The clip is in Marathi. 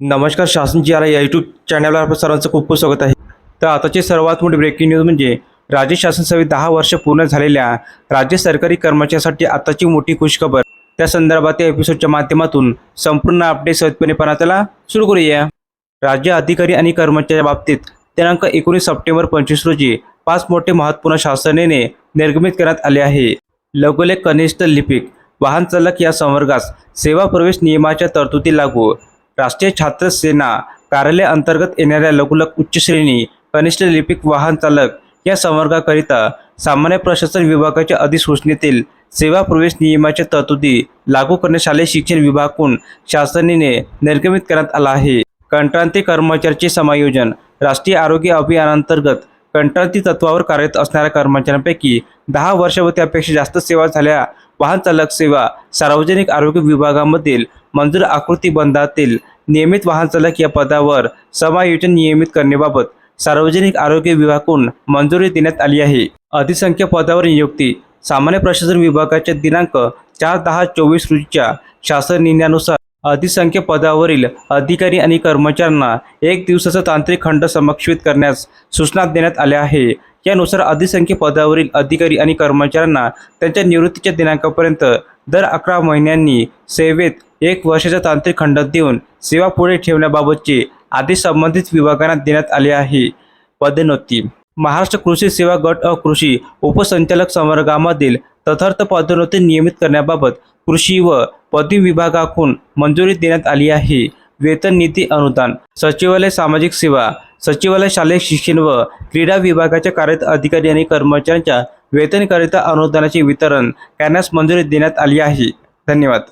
नमस्कार शासन जी आला या यूट्यूब चॅनलवर आपलं सर्वांचं खूप खूप स्वागत आहे. तर आताची सर्वात मोठी ब्रेकिंग न्यूज म्हणजे राज्य शासन सेवेत दहा वर्ष पूर्ण झालेल्या राज्य सरकारी कर्मचाऱ्यांसाठी आताची मोठी खुशखबर. त्या संदर्भात या एपिसोडच्या माध्यमातून संपूर्ण अपडेट सहजपणे त्याला सुरू करूया. राज्य अधिकारी आणि कर्मचाऱ्या बाबतीत दिनांक एकोणीस सप्टेंबर पंचवीस रोजी पाच मोठे महत्त्वपूर्ण शासनेने निर्गमित करण्यात आले आहे. लघुलेख कनिष्ठ लिपिक वाहन चालक या संवर्गास सेवा प्रवेश नियमाच्या तरतुदी लागू राष्ट्रीय छात्र सेना कार्यालय अंतर्गत येणाऱ्या लघुलक उच्च श्रेणी कनिष्ठ लिपिक वाहन चालक या संवर्गाकरिता सामान्य प्रशासन विभागाच्या अधिसूचनेतील सेवा प्रवेश नियमाच्या तरतुदी लागू करणे शालेय शिक्षण विभागाकडून शासनाने निर्गमित करण्यात आला आहे. कंत्राटी कर्मचाऱ्यांचे समायोजन राष्ट्रीय आरोग्य अभियानांतर्गत कंत्रांती तत्वावर कार्यरत असणाऱ्या कर्मचाऱ्यांपैकी दहा वर्ष व त्यापेक्षा जास्त सेवा झाल्या. वाहन चालक सेवा सार्वजनिक आरोग्य विभागामधील मंजूर आकृतीबंधातील नियमित वाहन चालक या पदावर समायोजन नियमित करण्याबाबत सार्वजनिक आरोग्य विभागाकडून मंजुरी देण्यात आली आहे. अधिसंख्य पदावर नियुक्ती सामान्य प्रशासन विभागाच्या दिनांक चार दहा चोवीस रोजीच्या शासन निर्णयानुसार अधिसंख्य पदावरील अधिकारी आणि कर्मचाऱ्यांना एक दिवसाचा तांत्रिक खंड समक्षित करण्यास सूचना देण्यात आल्या आहे. यानुसार अधिसंख्य पदावरील अधिकारी आणि कर्मचाऱ्यांना त्यांच्या निवृत्तीच्या दिनांकापर्यंत दर अकरा महिन्यांनी सेवेत एक वर्षाचा तांत्रिक खंड देऊन सेवा पुढे ठेवण्याबाबतचे आदेश संबंधित विभागांना देण्यात आले आहे. पदोन्नती. महाराष्ट्र कृषी सेवा गट अ कृषी उपसंचालक संवर्गामधील तथार्थ पदोन्नती नियमित करण्याबाबत कृषी व पदवी विभागाकडून मंजुरी देण्यात आली आहे. वेतन नीती अनुदान सचिवालय सामाजिक सेवा सचिवालय शालेय शिक्षण व क्रीडा विभागाच्या कार्यरत अधिकारी आणि कर्मचाऱ्यांच्या वेतनकरिता अनुदानाचे वितरण करण्यास मंजुरी देण्यात आली आहे. धन्यवाद.